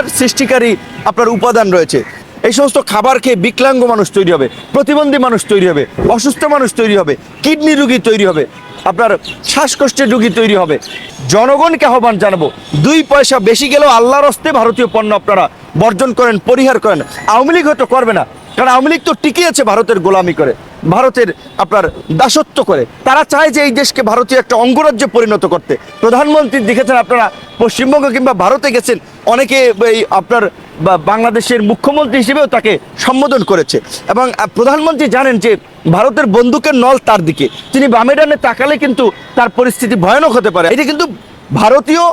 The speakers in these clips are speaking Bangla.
ক্যান্সার সৃষ্টিকারী আপনার উপাদান রয়েছে। এই সমস্ত খাবার খেয়ে বিকলাঙ্গ মানুষ তৈরি হবে, প্রতিবন্ধী মানুষ তৈরি হবে, অসুস্থ মানুষ তৈরি হবে, কিডনি রোগী তৈরি হবে, আপনার শ্বাসকষ্টের রোগী তৈরি হবে। জনগণকে আহ্বান জানাব, দুই পয়সা বেশি গেলেও আল্লাহর হস্তে ভারতীয় পণ্য আপনারা বর্জন করেন, পরিহার করেন। আওয়ামী লীগ হয়তো করবে না, কারণ আওয়ামী লীগ তো টিকে আছে ভারতের গোলামি করে, ভারতের আপনার দাসত্ব করে। তারা চায় যে এই দেশকে ভারতীয় একটা অঙ্গরাজ্যে পরিণত করতে। প্রধানমন্ত্রী দেখেছেন আপনারা, পশ্চিমবঙ্গ কিংবা ভারতে গেছেন অনেকে এই আপনার বাংলাদেশের মুখ্যমন্ত্রী হিসেবেও তাকে সম্বোধন করেছে। এবং প্রধানমন্ত্রী জানেন যে ভারতের বন্দুকের নল তার দিকে। তিনি বামে ডানে তাকালে কিন্তু তার পরিস্থিতি ভয়ানক হতে পারে। এটা কিন্তু ভারতীয়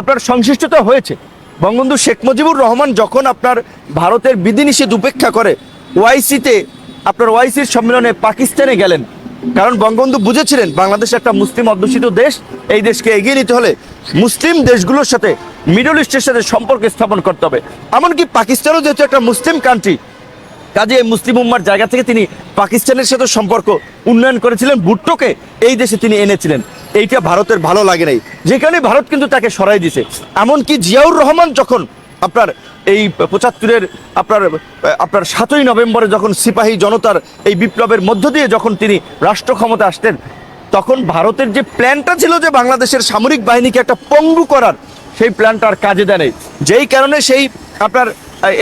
আপনার সংশ্লিষ্টতা হয়েছে। বঙ্গবন্ধু শেখ মুজিবুর রহমান যখন আপনার ভারতের বিধিনিষেধ উপেক্ষা করে ওয়াইসিতে, আপনার ওয়াইসির সম্মেলনে পাকিস্তানে গেলেন, কারণ বঙ্গবন্ধু বুঝেছিলেন বাংলাদেশ একটা মুসলিম অধ্যুষিত দেশ, এই দেশকে এগিয়ে নিতে হলে মুসলিম দেশগুলোর সাথে মিডল ইস্টের সাথে সম্পর্ক স্থাপন করতে হবে। এমনকি পাকিস্তানও যেহেতু একটা মুসলিম কান্ট্রি কাজে এই মুসলিম উম্মার জায়গা থেকে তিনি পাকিস্তানের সাথে সম্পর্ক উন্নয়ন করেছিলেন। ভুট্টোকে এই দেশে তিনি এনেছিলেন। এইটা ভারতের ভালো লাগে নাই। যে কারণে ভারত কিন্তু তাকে সরাই দিছে। এমনকি জিয়াউর রহমান যখন আপনার এই পঁচাত্তরের আপনার আপনার সাতই নভেম্বরে যখন সিপাহী জনতার এই বিপ্লবের মধ্য দিয়ে যখন তিনি রাষ্ট্র ক্ষমতা আসতেন, তখন ভারতের যে প্ল্যানটা ছিল যে বাংলাদেশের সামরিক বাহিনীকে একটা পঙ্গু করার সেই প্ল্যানটা আর কাজে দেয় যেই কারণে সেই আপনার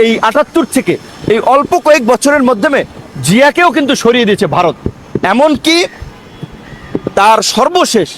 এই আটাত্তর থেকে এই অল্প কয়েক বছরের মাধ্যমে জিয়াকেও কিন্তু সরিয়ে দিয়েছে ভারত। এমনকি তার সর্বশেষ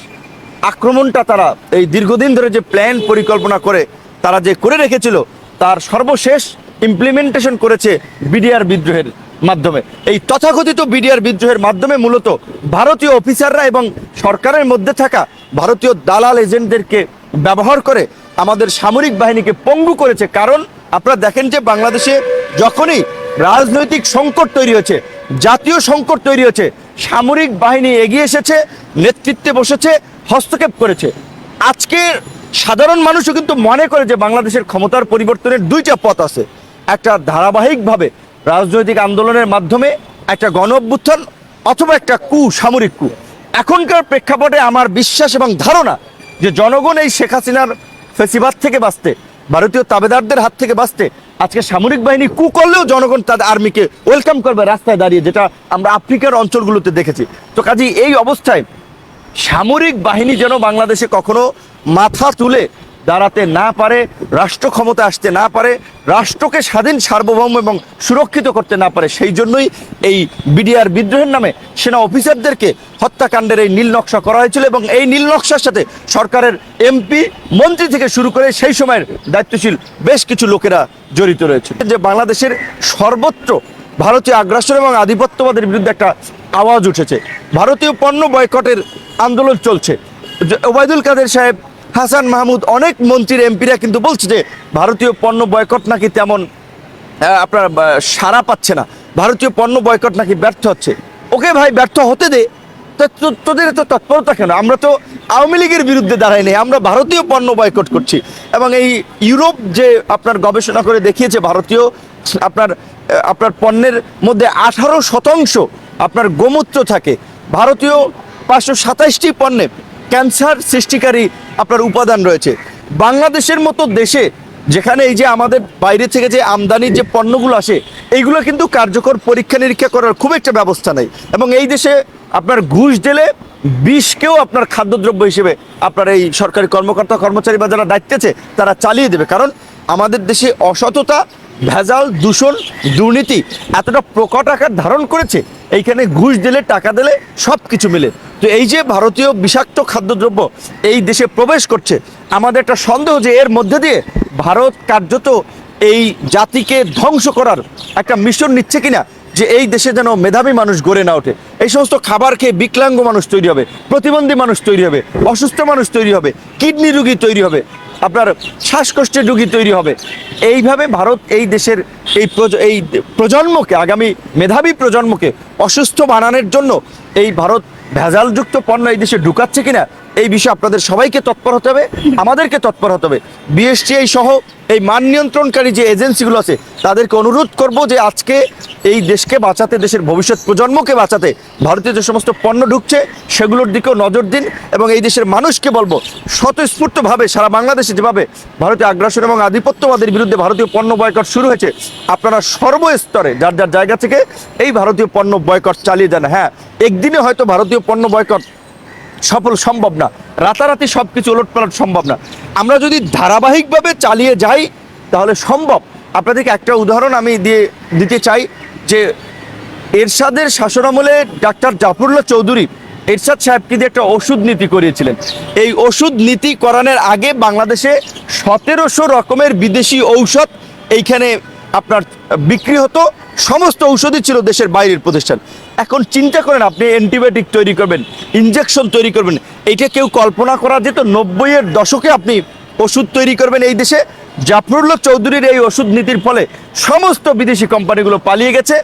আক্রমণটা তারা এই দীর্ঘদিন ধরে যে প্ল্যান পরিকল্পনা করে, তারা যে করে রেখেছিল, তার সর্বশেষ ইমপ্লিমেন্টেশন করেছে বিডিআর বিদ্রোহের মাধ্যমে। এই তথাকথিত বিডিআর বিদ্রোহের মাধ্যমে মূলত ভারতীয় অফিসাররা এবং সরকারের মধ্যে থাকা ভারতীয় দালাল এজেন্টদেরকে ব্যবহার করে আমাদের সামরিক বাহিনীকে পঙ্গু করেছে। কারণ আপনারা দেখেন যে বাংলাদেশে যখনই রাজনৈতিক সংকট তৈরি হয়েছে, জাতীয় সংকট তৈরি হয়েছে, সামরিক বাহিনী এগিয়ে এসেছে, নেতৃত্বে বসেছে, হস্তক্ষেপ করেছে। আজকে সাধারণ মানুষও কিন্তু মনে করে যে বাংলাদেশের ক্ষমতার পরিবর্তনের দুইটা পথ আছে। একটা ধারাবাহিকভাবে রাজনৈতিক আন্দোলনের মাধ্যমে একটা গণ অভ্যুত্থান অথবা একটা কু, সামরিক কু। এখনকার প্রেক্ষাপটে আমার বিশ্বাস এবং ধারণা যে জনগণ এই শেখ হাসিনার ফেসিবাদ থেকে বাঁচতে, ভারতীয় তাবেদারদের হাত থেকে বাঁচতে, আজকে সামরিক বাহিনী কু করলেও জনগণ তাদের আর্মিকে ওয়েলকাম করবে রাস্তায় দাঁড়িয়ে, যেটা আমরা আফ্রিকার অঞ্চলগুলোতে দেখেছি। তো কাজেই এই অবস্থায় সামরিক বাহিনী যেন বাংলাদেশে কখনো মাথা তুলে দাঁড়াতে না পারে, রাষ্ট্র ক্ষমতা আসতে না পারে, রাষ্ট্রকে স্বাধীন, সার্বভৌম এবং সুরক্ষিত করতে না পারে, সেই জন্যই এই বিডিআর বিদ্রোহের নামে সেনা অফিসারদেরকে হত্যাকাণ্ডের এই নীল নকশা করা হয়েছিল এবং এই নীল নকশার সাথে সরকারের এমপি, মন্ত্রী থেকে শুরু করে সেই সময়ের দায়িত্বশীল বেশ কিছু লোকেরা জড়িত রয়েছে। যে বাংলাদেশের সর্বত্র ভারতীয় আগ্রাসন এবং আধিপত্যবাদের বিরুদ্ধে একটা আওয়াজ উঠেছে। ভারতীয় পণ্য বয়কটের আন্দোলন চলছে। ওবায়দুল কাদের সাহেব হাসান মাহমুদ, অনেক মন্ত্রীর এমপিরা কিন্তু বলছে যে ভারতীয় পণ্য বয়কট নাকি তেমন আপনার সাড়া পাচ্ছে না। ভারতীয় পণ্য বয়কট নাকি ব্যর্থ হচ্ছে। ওকে ভাই, ব্যর্থ হতে দে। তোদের তো তৎপরতা কেন? আমরা তো আওয়ামী লীগের বিরুদ্ধে দাঁড়াই নেই। আমরা ভারতীয় পণ্য বয়কট করছি। এবং এই ইউরোপ যে আপনার গবেষণা করে দেখিয়েছে, ভারতীয় আপনার আপনার পণ্যের মধ্যে আঠারো শতাংশ আপনার গোমূত্র থাকে। ভারতীয় পাঁচশো সাতাইশটি পণ্যে ক্যান্সার সৃষ্টিকারী আপনার উপাদান রয়েছে। বাংলাদেশের মতো দেশে যেখানে এই যে আমাদের বাইরে থেকে যে আমদানির যে পণ্যগুলো আসে, এইগুলো কিন্তু কার্যকর পরীক্ষা নিরীক্ষা করার খুব একটা ব্যবস্থা নেই। এবং এই দেশে আপনার ঘুষ দিলে বিষকেও আপনার খাদ্যদ্রব্য হিসেবে আপনার এই সরকারি কর্মকর্তা কর্মচারী বা যারা দায়িত্বে আছে, তারা চালিয়ে দেবে। কারণ আমাদের দেশে অসততা ভেজাল দূষণ, দুর্নীতি এতটা প্রকট আকার ধারণ করেছে, এইখানে ঘুষ দিলে, টাকা দিলে সব কিছু মিলে। তো এই যে ভারতীয় বিষাক্ত খাদ্যদ্রব্য এই দেশে প্রবেশ করছে, আমাদের একটা সন্দেহ যে এর মধ্যে দিয়ে ভারত কার্যত এই জাতিকে ধ্বংস করার একটা মিশন নিচ্ছে কিনা, যে এই দেশে যেন মেধাবী মানুষ গড়ে না ওঠে। এই সমস্ত খাবার খেয়ে বিকলাঙ্গ মানুষ তৈরি হবে, প্রতিবন্ধী মানুষ তৈরি হবে, অসুস্থ মানুষ তৈরি হবে, কিডনি রোগী তৈরি হবে। আপনার শ্বাসকষ্টের রুগী তৈরি হবে। এইভাবে ভারত এই দেশের এই এই প্রজন্মকে, আগামী মেধাবী প্রজন্মকে অসুস্থ বানানোর জন্য এই ভারত ভেজালযুক্ত পণ্য এই দেশে ঢুকাচ্ছে কিনা এই বিষয়ে আপনাদের সবাইকে তৎপর হতে হবে, আমাদেরকে তৎপর হতে হবে। বিএসটিআই সহ এই মান নিয়ন্ত্রণকারী যে এজেন্সিগুলো আছে, তাদেরকে অনুরোধ করব যে আজকে এই দেশকে বাঁচাতে, দেশের ভবিষ্যৎ প্রজন্মকে বাঁচাতে ভারতীয় যে সমস্ত পণ্য ঢুকছে, সেগুলোর দিকেও নজর দিন এবং এই দেশের মানুষকে বলব, স্বতঃস্ফূর্তভাবে সারা বাংলাদেশে যেভাবে ভারতীয় আগ্রাসন এবং আধিপত্যবাদের বিরুদ্ধে ভারতীয় পণ্য বয়কট শুরু হয়েছে, আপনারা সর্বস্তরে, যার যার জায়গা থেকে এই ভারতীয় পণ্য বয়কট চালিয়ে যান। হ্যাঁ একদিনে হয়তো ভারতীয় পণ্য বয়কট সফল সম্ভব না। রাতারাতি সব কিছু ওলটপালট সম্ভব না। আমরা যদি ধারাবাহিকভাবে চালিয়ে যাই, তাহলে সম্ভব। আপনাদেরকে একটা উদাহরণ আমি দিয়ে দিতে চাই যে এরশাদের শাসনামলে ডাক্তার জাফরুল্লাহ চৌধুরী এরশাদ সাহেবকে দিয়ে একটা ওষুধ নীতি করিয়েছিলেন। এই ওষুধ নীতি করানোর আগে বাংলাদেশে সতেরোশো রকমের বিদেশি ঔষধ এইখানে আপনার বিক্রি হতো, সমস্ত ঔষধই ছিল দেশের বাইরের প্রতিষ্ঠান। এখন চিন্তা করেন আপনি অ্যান্টিবায়োটিক তৈরি করবেন, ইনজেকশন তৈরি করবেন, এইটা কেউ কল্পনা করা যেত নব্বইয়ের দশকে আপনি ওষুধ তৈরি করবেন এই দেশে। জাফরুল্লাহ চৌধুরীর এই ওষুধ নীতির ফলে সমস্ত বিদেশি কোম্পানিগুলো পালিয়ে গেছে।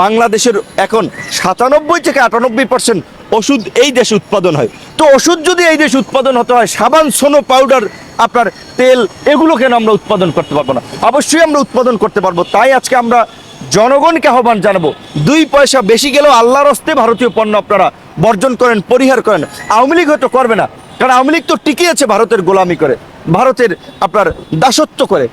বাংলাদেশের এখন সাতানব্বই থেকে আটানব্বই পার্সেন্ট ওষুধ এই দেশে উৎপাদন হয়। তো ওষুধ যদি এই দেশে উৎপাদন হতে হয়, সাবান, সোনো পাউডার আপনার তেল, এগুলো কেন আমরা উৎপাদন করতে পারব না? অবশ্যই আমরা উৎপাদন করতে পারব। তাই আজকে আমরা জনগণকে আহ্বান জানাব। দুই পয়সা বেশি গেলেও আল্লাহর হস্তে ভারতীয় পণ্য আপনারা বর্জন করেন, পরিহার করেন। আওয়ামী লীগ হয়তো করবে না, কারণ আওয়ামী লীগ তো টিকে আছে ভারতের গোলামি করে, ভারতের আপনার দাসত্ব করে।